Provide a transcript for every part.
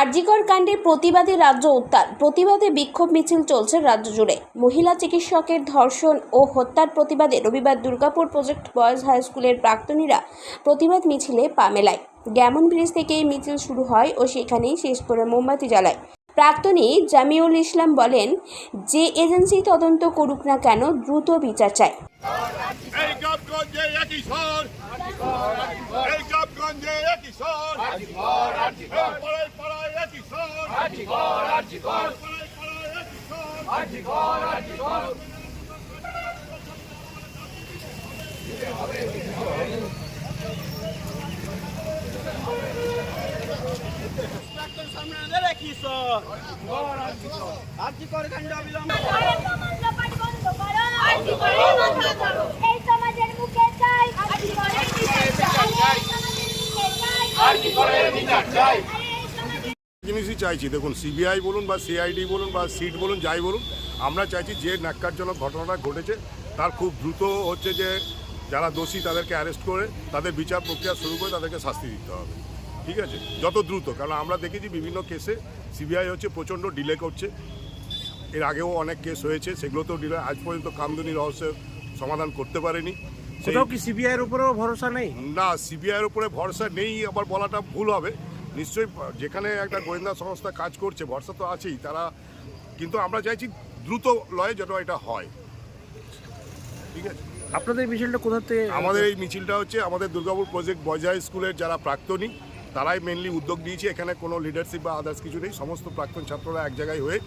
আরজিকর কাণ্ডে প্রতিবাদী রাজ্য উত্তাল। প্রতিবাদে বিক্ষোভ মিছিল চলছে রাজ্য জুড়ে। মহিলা চিকিৎসকের ধর্ষণ ও হত্যার প্রতিবাদে রবিবার দুর্গাপুর প্রজেক্ট বয়েজ হাই স্কুলের প্রাক্তনীরা প্রতিবাদ মিছিলে পা মেলায়। গ্যামন ব্রিজ থেকে মিছিল শুরু হয় ও সেখানেই শেষ করে মোমবাতি জ্বালায়। প্রাক্তনী জামিউল ইসলাম বলেন, যে এজেন্সি তদন্ত করুক না কেন, দ্রুত বিচার চায় এই সম্মেলনের একই স্বর আর্জি করে কাণ্ড অবিলম্বে এই জিনিসই চাইছি। দেখুন সিবিআই বলুন বা সিআইডি বলুন বা সিট বলুন যাই বলুন আমরা চাইছি যে ন্যাক্কারজনক ঘটনাটা ঘটেছে তার খুব দ্রুত হচ্ছে যে যারা দোষী তাদেরকে অ্যারেস্ট করে তাদের বিচার প্রক্রিয়া শুরু করে তাদেরকে শাস্তি দিতে হবে। ঠিক আছে? যত দ্রুত কারণ আমরা দেখেছি বিভিন্ন কেসে সিবিআই হচ্ছে প্রচণ্ড ডিলে করছে। এর আগেও অনেক কেস হয়েছে সেগুলোতেও ডিলে আজ পর্যন্ত কামদুনি রহস্যের সমাধান করতে পারেনি। কোথাও কি সিবিআইয়ের উপরেও ভরসা নেই? না সিবিআইয়ের উপরে ভরসা নেই আবার বলাটা ভুল হবে। নিশ্চয়ই যেখানে একটা গোয়েন্দা সংস্থা কাজ করছে ভরসা তো আছেই তারা কিন্তু আমরা চাইছি দ্রুত লয়ে যেন এটা হয়। ঠিক আছে? আপনাদের মিছিলটা কোথা থেকে আমাদের এই মিছিলটা হচ্ছে আমাদের দুর্গাপুর প্রজেক্ট বজায় স্কুলের যারা প্রাক্তনী তারাই মেনলি উদ্যোগ নিয়েছে এখানে কোনো লিডারশিপ বা আদার্স কিছু নেই সমস্ত প্রাক্তন ছাত্ররা এক জায়গায় হয়ে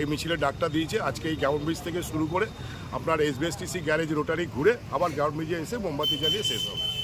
এই মিছিলের ডাকটা দিয়েছে। আজকে এই গ্রাউন্ড ব্রিজ থেকে শুরু করে আপনার এসবিএসটিসি গ্যারেজ রোটারি ঘুরে আবার গ্রাউন্ড ব্রিজে এসে মোমবাতি জ্বালিয়ে শেষ হবে।